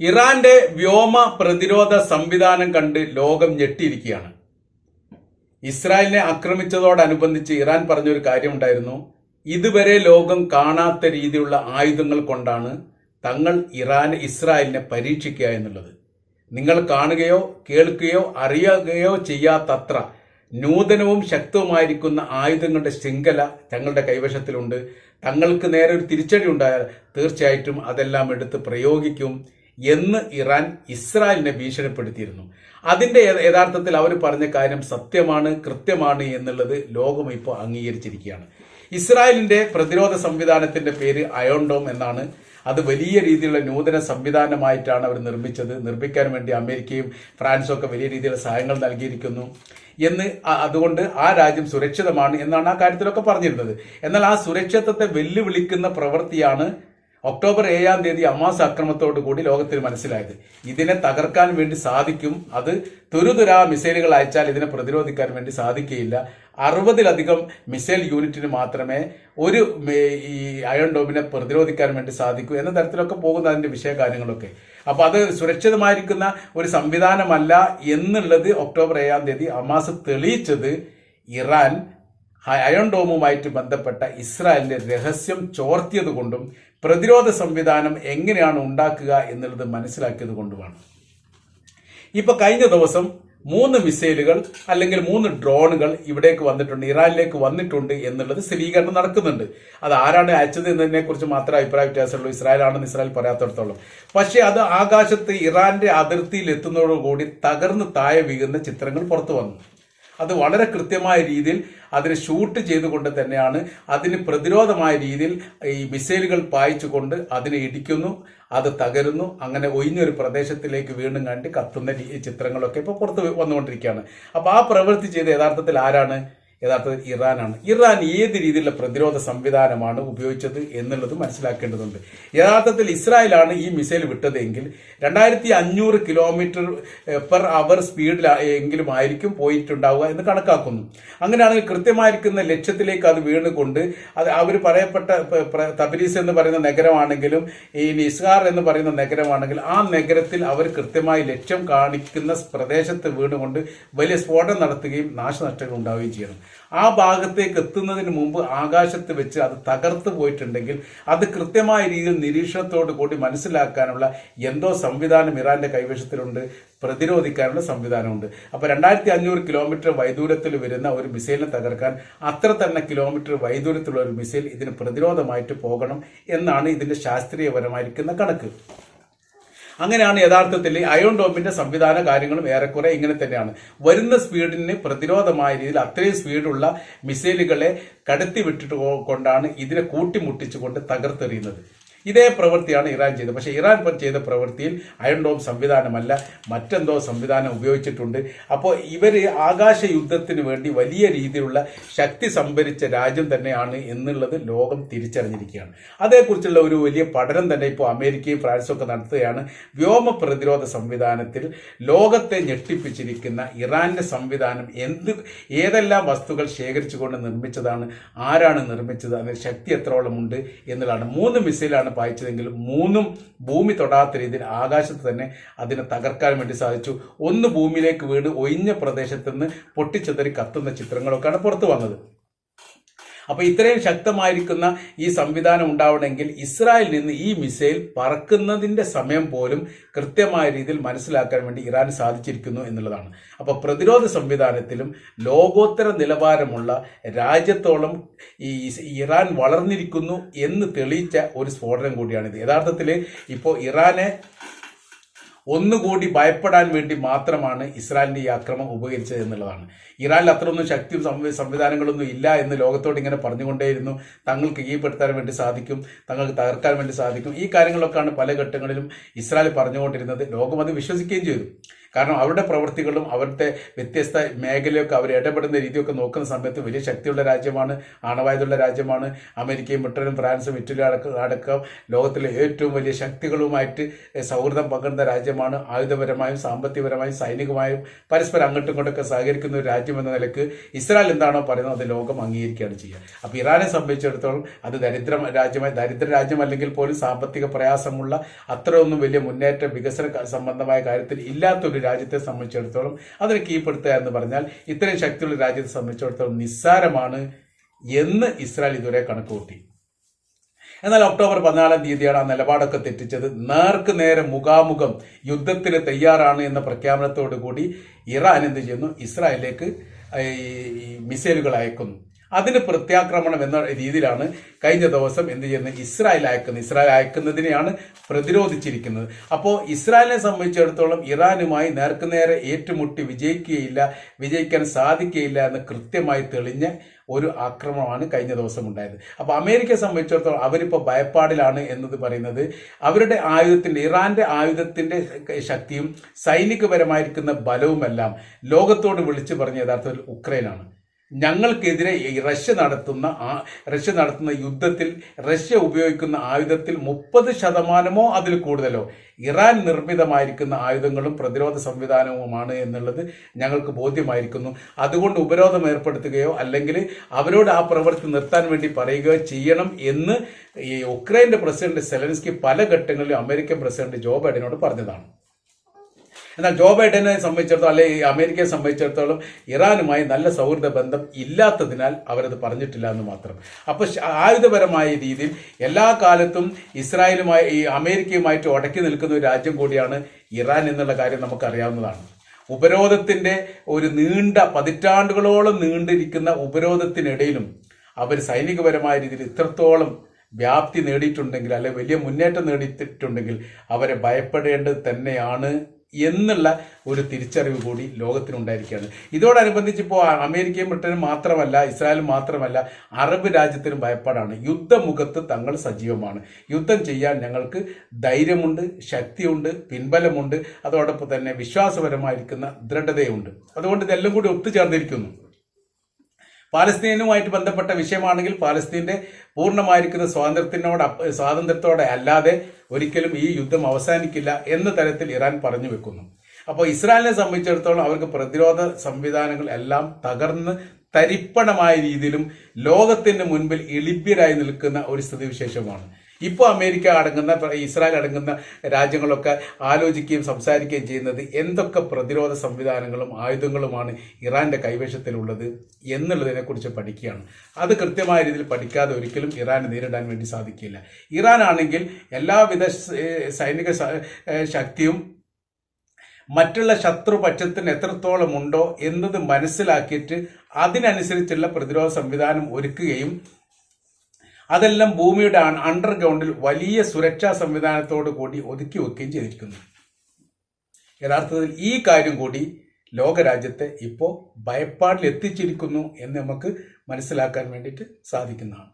ഇറാന്റെ വ്യോമ പ്രതിരോധ സംവിധാനം കണ്ട് ലോകം ഞെട്ടിയിരിക്കുകയാണ്. ഇസ്രായേലിനെ ആക്രമിച്ചതോടനുബന്ധിച്ച് ഇറാൻ പറഞ്ഞൊരു കാര്യമുണ്ടായിരുന്നു. ഇതുവരെ ലോകം കാണാത്ത രീതിയിലുള്ള ആയുധങ്ങൾ കൊണ്ടാണ് തങ്ങൾ ഇറാൻ ഇസ്രായേലിനെ പരീക്ഷിക്കുക എന്നുള്ളത്. നിങ്ങൾ കാണുകയോ കേൾക്കുകയോ അറിയുകയോ ചെയ്യാത്തത്ര നൂതനവും ശക്തവുമായിരിക്കുന്ന ആയുധങ്ങളുടെ ശൃംഖല തങ്ങളുടെ കൈവശത്തിലുണ്ട്. തങ്ങൾക്ക് നേരെ ഒരു തിരിച്ചടി ഉണ്ടായാൽ തീർച്ചയായിട്ടും അതെല്ലാം എടുത്ത് പ്രയോഗിക്കും. എന്ന് ഇറാൻ ഇസ്രായേലിനെ ഭീഷണിപ്പെടുത്തിയിരുന്നു. അതിന്റെ യഥാർത്ഥത്തിൽ അവർ പറഞ്ഞ കാര്യം സത്യമാണ് കൃത്യമാണ് എന്നുള്ളത് ലോകം ഇപ്പോൾ അംഗീകരിച്ചിരിക്കുകയാണ്. ഇസ്രായേലിന്റെ പ്രതിരോധ സംവിധാനത്തിന്റെ പേര് അയോണ്ടോം എന്നാണ്. അത് വലിയ രീതിയിലുള്ള നൂതന സംവിധാനമായിട്ടാണ് അവർ നിർമ്മിച്ചത്. നിർമ്മിക്കാൻ വേണ്ടി അമേരിക്കയും ഫ്രാൻസും ഒക്കെ വലിയ രീതിയിലുള്ള സഹായങ്ങൾ നൽകിയിരിക്കുന്നു എന്ന് അതുകൊണ്ട് ആ രാജ്യം സുരക്ഷിതമാണ് എന്നാണ് ആ കാര്യത്തിലൊക്കെ പറഞ്ഞിരുന്നത്. എന്നാൽ ആ സുരക്ഷിതത്തെ വെല്ലുവിളിക്കുന്ന പ്രവൃത്തിയാണ് ഒക്ടോബർ ഏഴാം തീയതി അമാസ് അക്രമത്തോടു കൂടി ലോകത്തിന് മനസ്സിലായത്. ഇതിനെ തകർക്കാൻ വേണ്ടി സാധിക്കും. അത് തുരുതുരാ മിസൈലുകൾ അയച്ചാൽ ഇതിനെ പ്രതിരോധിക്കാൻ വേണ്ടി സാധിക്കുകയില്ല. അറുപതിലധികം മിസൈൽ യൂണിറ്റിന് മാത്രമേ ഒരു ഈ അയൺ ഡോമിനെ പ്രതിരോധിക്കാൻ വേണ്ടി സാധിക്കൂ എന്ന തരത്തിലൊക്കെ പോകുന്ന അതിന്റെ വിഷയകാര്യങ്ങളൊക്കെ. അപ്പോൾ അത് സുരക്ഷിതമായിരിക്കുന്ന ഒരു സംവിധാനമല്ല എന്നുള്ളത് ഒക്ടോബർ ഏഴാം തീയതി അമാസ് തെളിയിച്ചത് ഇറാൻ അയൺ ഡോമുമായിട്ട് ബന്ധപ്പെട്ട ഇസ്രായേലിന്റെ രഹസ്യം ചോർത്തിയതുകൊണ്ടും പ്രതിരോധ സംവിധാനം എങ്ങനെയാണ് ഉണ്ടാക്കുക എന്നുള്ളത് മനസ്സിലാക്കിയത് കൊണ്ടുമാണ്. ഇപ്പൊ കഴിഞ്ഞ ദിവസം മൂന്ന് മിസൈലുകൾ അല്ലെങ്കിൽ മൂന്ന് ഡ്രോണുകൾ ഇവിടേക്ക് വന്നിട്ടുണ്ട് ഇറാനിലേക്ക് വന്നിട്ടുണ്ട് എന്നുള്ളത് സ്ഥിരീകരണം നടക്കുന്നുണ്ട്. അത് ആരാണ് അയച്ചത് എന്നതിനെ കുറിച്ച് മാത്രമേ അഭിപ്രായ വ്യത്യാസമുള്ളൂ. ഇസ്രായേലാണെന്ന് ഇസ്രായേൽ പറയാത്തടത്തോളം. പക്ഷേ അത് ആകാശത്ത് ഇറാന്റെ അതിർത്തിയിൽ എത്തുന്നതോടുകൂടി തകർന്ന് താഴെ വീഴുന്ന ചിത്രങ്ങൾ പുറത്തു വന്നു. അത് വളരെ കൃത്യമായ രീതിയിൽ അതിനെ ഷൂട്ട് ചെയ്തുകൊണ്ട് തന്നെയാണ്. അതിന് പ്രതിരോധമായ രീതിയിൽ ഈ മിസൈലുകൾ പായിച്ചുകൊണ്ട് അതിനെ ഇടിക്കുന്നു അത് തകരുന്നു. അങ്ങനെ ഒഴിഞ്ഞൊരു പ്രദേശത്തിലേക്ക് വീണ്ടും കണ്ട് കത്തുന്ന ചിത്രങ്ങളൊക്കെ ഇപ്പോൾ പുറത്ത് വന്നുകൊണ്ടിരിക്കുകയാണ്. അപ്പോൾ ആ പ്രവൃത്തി ചെയ്ത് യഥാർത്ഥത്തിൽ ആരാണ്? യഥാർത്ഥത്തിൽ ഇറാനാണ്. ഇറാൻ ഏത് രീതിയിലുള്ള പ്രതിരോധ സംവിധാനമാണ് ഉപയോഗിച്ചത് എന്നുള്ളത് മനസ്സിലാക്കേണ്ടതുണ്ട്. യഥാർത്ഥത്തിൽ ഇസ്രായേലാണ് ഈ മിസൈൽ വിട്ടതെങ്കിൽ രണ്ടായിരത്തി അഞ്ഞൂറ് കിലോമീറ്റർ പെർ അവർ സ്പീഡിൽ എങ്കിലും ആയിരിക്കും പോയിട്ടുണ്ടാവുക എന്ന് കണക്കാക്കുന്നു. അങ്ങനെയാണെങ്കിൽ കൃത്യമായിരിക്കുന്ന ലക്ഷ്യത്തിലേക്ക് അത് വീണുകൊണ്ട് അത് അവർ പറയപ്പെട്ട തബരീസ് എന്ന് പറയുന്ന നഗരമാണെങ്കിലും ഈ നിസ്ഹാർ എന്ന് പറയുന്ന നഗരമാണെങ്കിൽ ആ നഗരത്തിൽ അവർ കൃത്യമായി ലക്ഷ്യം കാണിക്കുന്ന പ്രദേശത്ത് വീണുകൊണ്ട് വലിയ സ്ഫോടനം നടത്തുകയും നാശനഷ്ടങ്ങൾ ഉണ്ടാവുകയും ചെയ്യണം. ആ ഭാഗത്തേക്ക് എത്തുന്നതിന് മുമ്പ് ആകാശത്ത് വെച്ച് അത് തകർത്ത് പോയിട്ടുണ്ടെങ്കിൽ അത് കൃത്യമായ രീതിയിൽ നിരീക്ഷണത്തോടു കൂടി മനസ്സിലാക്കാനുള്ള എന്തോ സംവിധാനം ഇറാന്റെ കൈവശത്തിലുണ്ട് പ്രതിരോധിക്കാനുള്ള സംവിധാനമുണ്ട്. അപ്പൊ രണ്ടായിരത്തി അഞ്ഞൂറ് കിലോമീറ്റർ വൈദൂരത്തിൽ വരുന്ന ഒരു മിസൈലിനെ തകർക്കാൻ അത്ര തന്നെ കിലോമീറ്റർ വൈദൂരത്തിലുള്ള ഒരു മിസൈൽ ഇതിന് പ്രതിരോധമായിട്ട് പോകണം എന്നാണ് ഇതിന്റെ ശാസ്ത്രീയപരമായിരിക്കുന്ന കണക്ക്. അങ്ങനെയാണ് യഥാർത്ഥത്തിൽ അയോൺ ഡോമിന്റെ സംവിധാന കാര്യങ്ങളും ഏറെക്കുറെ ഇങ്ങനെ തന്നെയാണ്. വരുന്ന സ്പീഡിന് പ്രതിരോധമായ രീതിയിൽ അത്രയും സ്പീഡുള്ള മിസൈലുകളെ കടത്തി വിട്ടിട്ട് കൊണ്ടാണ് ഇതിനെ കൂട്ടിമുട്ടിച്ചുകൊണ്ട് തകർത്തെറിയുന്നത്. ഇതേ പ്രവൃത്തിയാണ് ഇറാൻ ചെയ്തത്. പക്ഷേ ഇറാൻ ഇപ്പം ചെയ്ത പ്രവൃത്തിയിൽ അയൺ ഡോം സംവിധാനമല്ല മറ്റെന്തോ സംവിധാനം ഉപയോഗിച്ചിട്ടുണ്ട്. അപ്പോൾ ഇവർ ആകാശ യുദ്ധത്തിന് വേണ്ടി വലിയ രീതിയിലുള്ള ശക്തി സംഭരിച്ച രാജ്യം തന്നെയാണ് എന്നുള്ളത് ലോകം തിരിച്ചറിഞ്ഞിരിക്കുകയാണ്. അതേക്കുറിച്ചുള്ള ഒരു വലിയ പഠനം തന്നെ ഇപ്പോൾ അമേരിക്കയും ഫ്രാൻസും ഒക്കെ നടത്തുകയാണ്. വ്യോമ പ്രതിരോധ സംവിധാനത്തിൽ ലോകത്തെ ഞെട്ടിപ്പിച്ചിരിക്കുന്ന ഇറാന്റെ സംവിധാനം എന്ത് ഏതെല്ലാം വസ്തുക്കൾ ശേഖരിച്ചുകൊണ്ട് നിർമ്മിച്ചതാണ് ആരാണ് നിർമ്മിച്ചത് അതിന് ശക്തി എത്രോളം ഉണ്ട് എന്നുള്ളതാണ്. മൂന്ന് മിസൈലാണ് പായിച്ചതെങ്കിലും മൂന്നും ഭൂമി തൊടാത്ത രീതിയിൽ ആകാശത്ത് തന്നെ അതിനെ തകർക്കാൻ വേണ്ടി സാധിച്ചു. ഒന്ന് ഭൂമിയിലേക്ക് വീട് ഒഴിഞ്ഞ പ്രദേശത്ത് നിന്ന് പൊട്ടിച്ചെതറി കത്തുന്ന ചിത്രങ്ങളൊക്കെയാണ് പുറത്തു വന്നത്. അപ്പൊ ഇത്രയും ശക്തമായിരിക്കുന്ന ഈ സംവിധാനം ഉണ്ടാവണമെങ്കിൽ ഇസ്രായേലിൽ നിന്ന് ഈ മിസൈൽ പറക്കുന്നതിന്റെ സമയം പോലും കൃത്യമായ രീതിയിൽ മനസ്സിലാക്കാൻ വേണ്ടി ഇറാൻ സാധിച്ചിരിക്കുന്നു എന്നുള്ളതാണ്. അപ്പോൾ പ്രതിരോധ സംവിധാനത്തിലും ലോകോത്തര നിലവാരമുള്ള രാജ്യത്തോളം ഈ ഇറാൻ വളർന്നിരിക്കുന്നു എന്ന് തെളിയിച്ച ഒരു സ്ഫോടനം കൂടിയാണിത്. യഥാർത്ഥത്തിൽ ഇപ്പോൾ ഇറാനെ ഒന്നുകൂടി ഭയപ്പെടാൻ വേണ്ടി മാത്രമാണ് ഇസ്രായേലിന്റെ ഈ ആക്രമം ഉപകരിച്ചത് എന്നുള്ളതാണ്. ഇറാനിൽ അത്രയൊന്നും ശക്തിയും സംവി- സംവിധാനങ്ങളൊന്നും ഇല്ല എന്ന് ലോകത്തോട് ഇങ്ങനെ പറഞ്ഞുകൊണ്ടേയിരുന്നു. തങ്ങൾക്ക് കീഴ്പ്പെടുത്താൻ വേണ്ടി സാധിക്കും തങ്ങൾക്ക് തകർക്കാൻ വേണ്ടി സാധിക്കും. ഈ കാര്യങ്ങളൊക്കെയാണ് പല ഘട്ടങ്ങളിലും ഇസ്രായേൽ പറഞ്ഞുകൊണ്ടിരുന്നത്. ലോകം അത് വിശ്വസിക്കുകയും ചെയ്തു. കാരണം അവരുടെ പ്രവൃത്തികളും അവരുടെ വ്യത്യസ്ത മേഖലയൊക്കെ അവർ ഇടപെടുന്ന രീതിയൊക്കെ നോക്കുന്ന സമയത്ത് വലിയ ശക്തിയുള്ള രാജ്യമാണ് ആണവായുധമുള്ള രാജ്യമാണ്. അമേരിക്കയും ബ്രിട്ടനും ഫ്രാൻസും ഇറ്റലി അടക്കം അടക്കം ലോകത്തിലെ ഏറ്റവും വലിയ ശക്തികളുമായിട്ട് സൗഹൃദം പങ്കിടുന്ന രാജ്യമാണ്. ആയുധപരമായും സാമ്പത്തികപരമായും സൈനികമായും പരസ്പരം അങ്ങോട്ടും ഇങ്ങോട്ടൊക്കെ സഹകരിക്കുന്ന ഒരു രാജ്യം എന്ന നിലയ്ക്ക് ഇസ്രായേൽ എന്താണോ പറയുന്നത് അത് ലോകം അംഗീകരിക്കുകയാണ് ചെയ്യുക. അപ്പോൾ ഇറാനെ സംബന്ധിച്ചിടത്തോളം അത് ദരിദ്ര രാജ്യമായി ദരിദ്ര രാജ്യമല്ലെങ്കിൽ പോലും സാമ്പത്തിക പ്രയാസമുള്ള അത്രയൊന്നും വലിയ മുന്നേറ്റ വികസന സംബന്ധമായ കാര്യത്തിൽ ഇല്ലാത്തൊരു രാജ്യത്തെ സംബന്ധിച്ചിടത്തോളം അതിനെ കീഴ്പ്പെടുത്തുക എന്ന് പറഞ്ഞാൽ ഇത്രയും ശക്തിയുള്ള രാജ്യത്തെ സംബന്ധിച്ചിടത്തോളം നിസ്സാരമാണ് എന്ന് ഇസ്രായേൽ ഇതുവരെ കണക്കുകൂട്ടി. എന്നാൽ ഒക്ടോബർ പതിനാലാം തീയതിയാണ് ആ നിലപാടൊക്കെ തെറ്റിച്ചത്. നേർക്ക് നേരെ മുഖാമുഖം യുദ്ധത്തിന് തയ്യാറാണ് എന്ന പ്രഖ്യാപനത്തോടു കൂടി ഇറാൻ എന്ത് ചെയ്യുന്നു? ഇസ്രായേലിലേക്ക് മിസൈലുകൾ അയക്കുന്നു. അതിന് പ്രത്യാക്രമണം എന്ന രീതിയിലാണ് കഴിഞ്ഞ ദിവസം എന്ത് ചെയ്യുന്നത്? ഇസ്രായേൽ അയക്കുന്നത്. ഇസ്രായേൽ അയക്കുന്നതിനെയാണ് പ്രതിരോധിച്ചിരിക്കുന്നത്. അപ്പോൾ ഇസ്രായേലിനെ സംബന്ധിച്ചിടത്തോളം ഇറാനുമായി നേർക്കുനേരെ ഏറ്റുമുട്ടി വിജയിക്കുകയില്ല വിജയിക്കാൻ സാധിക്കുകയില്ല എന്ന് കൃത്യമായി തെളിഞ്ഞ ഒരു ആക്രമണമാണ് കഴിഞ്ഞ ദിവസം ഉണ്ടായത്. അപ്പോൾ അമേരിക്കയെ സംബന്ധിച്ചിടത്തോളം അവരിപ്പോൾ ഭയപ്പാടിലാണ് എന്നത് പറയുന്നത്. അവരുടെ ആയുധത്തിന്റെ ഇറാന്റെ ആയുധത്തിന്റെ ശക്തിയും സൈനികപരമായിരിക്കുന്ന ബലവുമെല്ലാം ലോകത്തോട് വിളിച്ചു പറഞ്ഞ യഥാർത്ഥത്തിൽ ഉക്രൈനാണ്. ഞങ്ങൾക്കെതിരെ റഷ്യ നടത്തുന്ന റഷ്യ നടത്തുന്ന യുദ്ധത്തിൽ റഷ്യ ഉപയോഗിക്കുന്ന ആയുധത്തിൽ മുപ്പത് ശതമാനമോ അതിൽ കൂടുതലോ. ഇറാൻ നിർമ്മിതമായിരിക്കുന്ന ആയുധങ്ങളും പ്രതിരോധ സംവിധാനവുമാണ് എന്നുള്ളത് ഞങ്ങൾക്ക് ബോധ്യമായിരിക്കുന്നു. അതുകൊണ്ട് ഉപരോധം ഏർപ്പെടുത്തുകയോ അല്ലെങ്കിൽ അവരോട് ആ പ്രവൃത്തി നിർത്താൻ വേണ്ടി പറയുകയോ ചെയ്യണം എന്ന് ഈ ഉക്രൈന്റെ പ്രസിഡന്റ് സെലൻസ്കി പല ഘട്ടങ്ങളിലും അമേരിക്കൻ പ്രസിഡന്റ് ജോ ബൈഡനോട് പറഞ്ഞതാണ്. എന്നാൽ ജോ ബൈഡനെ സംബന്ധിച്ചിടത്തോളം അല്ലെങ്കിൽ അമേരിക്കയെ സംബന്ധിച്ചിടത്തോളം ഇറാനുമായി നല്ല സൗഹൃദ ബന്ധം ഇല്ലാത്തതിനാൽ അവരത് പറഞ്ഞിട്ടില്ല എന്ന് മാത്രം. അപ്പോൾ ആയുധപരമായ രീതിയിൽ എല്ലാ കാലത്തും ഇസ്രായേലുമായി ഈ അമേരിക്കയുമായിട്ട് ഉടക്കി നിൽക്കുന്ന ഒരു രാജ്യം കൂടിയാണ് ഇറാൻ എന്നുള്ള കാര്യം നമുക്കറിയാവുന്നതാണ്. ഉപരോധത്തിന്റെ ഒരു നീണ്ട പതിറ്റാണ്ടുകളോളം നീണ്ടിരിക്കുന്ന ഉപരോധത്തിനിടയിലും അവർ സൈനികപരമായ രീതിയിൽ ഇത്രത്തോളം വ്യാപ്തി നേടിയിട്ടുണ്ടെങ്കിൽ അല്ലെ വലിയ മുന്നേറ്റം നേടിയിട്ടുണ്ടെങ്കിൽ അവരെ ഭയപ്പെടേണ്ടത് തന്നെയാണ് എന്നുള്ള ഒരു തിരിച്ചറിവ് കൂടി ലോകത്തിനുണ്ടായിരിക്കുകയാണ്. ഇതോടനുബന്ധിച്ച് ഇപ്പോൾ അമേരിക്കയും ബ്രിട്ടനും മാത്രമല്ല ഇസ്രായേലും മാത്രമല്ല അറബ് രാജ്യത്തിനും ഭയപ്പാടാണ്. യുദ്ധമുഖത്ത് തങ്ങൾ സജീവമാണ്. യുദ്ധം ചെയ്യാൻ ഞങ്ങൾക്ക് ധൈര്യമുണ്ട് ശക്തിയുണ്ട് പിൻബലമുണ്ട്. അതോടൊപ്പം തന്നെ വിശ്വാസപരമായിരിക്കുന്ന ദൃഢതയുണ്ട്. അതുകൊണ്ട് ഇതെല്ലാം കൂടി ഒത്തുചേർന്നിരിക്കുന്നു. പാലസ്തീനുമായിട്ട് ബന്ധപ്പെട്ട വിഷയമാണെങ്കിൽ പാലസ്തീന്റെ പൂർണമായിരിക്കുന്ന സ്വാതന്ത്ര്യത്തിനോട് സ്വാതന്ത്ര്യത്തോടെ അല്ലാതെ ഒരിക്കലും ഈ യുദ്ധം അവസാനിക്കില്ല എന്ന തരത്തിൽ ഇറാൻ പറഞ്ഞു വെക്കുന്നു. അപ്പോൾ ഇസ്രായേലിനെ സംബന്ധിച്ചിടത്തോളം അവർക്ക് പ്രതിരോധ സംവിധാനങ്ങൾ എല്ലാം തകർന്ന് തരിപ്പണമായ രീതിയിലും ലോകത്തിന് മുൻപിൽ എളിഭ്യരായി നിൽക്കുന്ന ഒരു സ്ഥിതിവിശേഷമാണ്. ഇപ്പോൾ അമേരിക്ക അടങ്ങുന്ന ഇസ്രായേൽ അടങ്ങുന്ന രാജ്യങ്ങളൊക്കെ ആലോചിക്കുകയും സംസാരിക്കുകയും ചെയ്യുന്നത് എന്തൊക്കെ പ്രതിരോധ സംവിധാനങ്ങളും ആയുധങ്ങളുമാണ് ഇറാന്റെ കൈവശത്തിലുള്ളത് എന്നുള്ളതിനെക്കുറിച്ച് പഠിക്കുകയാണ്. അത് കൃത്യമായ രീതിയിൽ പഠിക്കാതെ ഒരിക്കലും ഇറാനെ നേരിടാൻ വേണ്ടി സാധിക്കില്ല. ഇറാൻ ആണെങ്കിൽ എല്ലാവിധ സൈനിക ശക്തിയും മറ്റുള്ള ശത്രുപക്ഷത്തിന് എത്രത്തോളം ഉണ്ടോ എന്നത് മനസ്സിലാക്കിയിട്ട് അതിനനുസരിച്ചുള്ള പ്രതിരോധ സംവിധാനം ഒരുക്കുകയും അതെല്ലാം ഭൂമിയുടെ അണ്ടർഗ്രൗണ്ടിൽ വലിയ സുരക്ഷാ സംവിധാനത്തോടു കൂടി ഒതുക്കി വെക്കുകയും ചെയ്തിരിക്കുന്നു. യഥാർത്ഥത്തിൽ ഈ കാര്യം കൂടി ലോകരാജ്യത്തെ ഇപ്പോൾ ഭയപ്പാടിൽ എത്തിച്ചിരിക്കുന്നു എന്ന് നമുക്ക് മനസ്സിലാക്കാൻ വേണ്ടിയിട്ട് സാധിക്കുന്നതാണ്.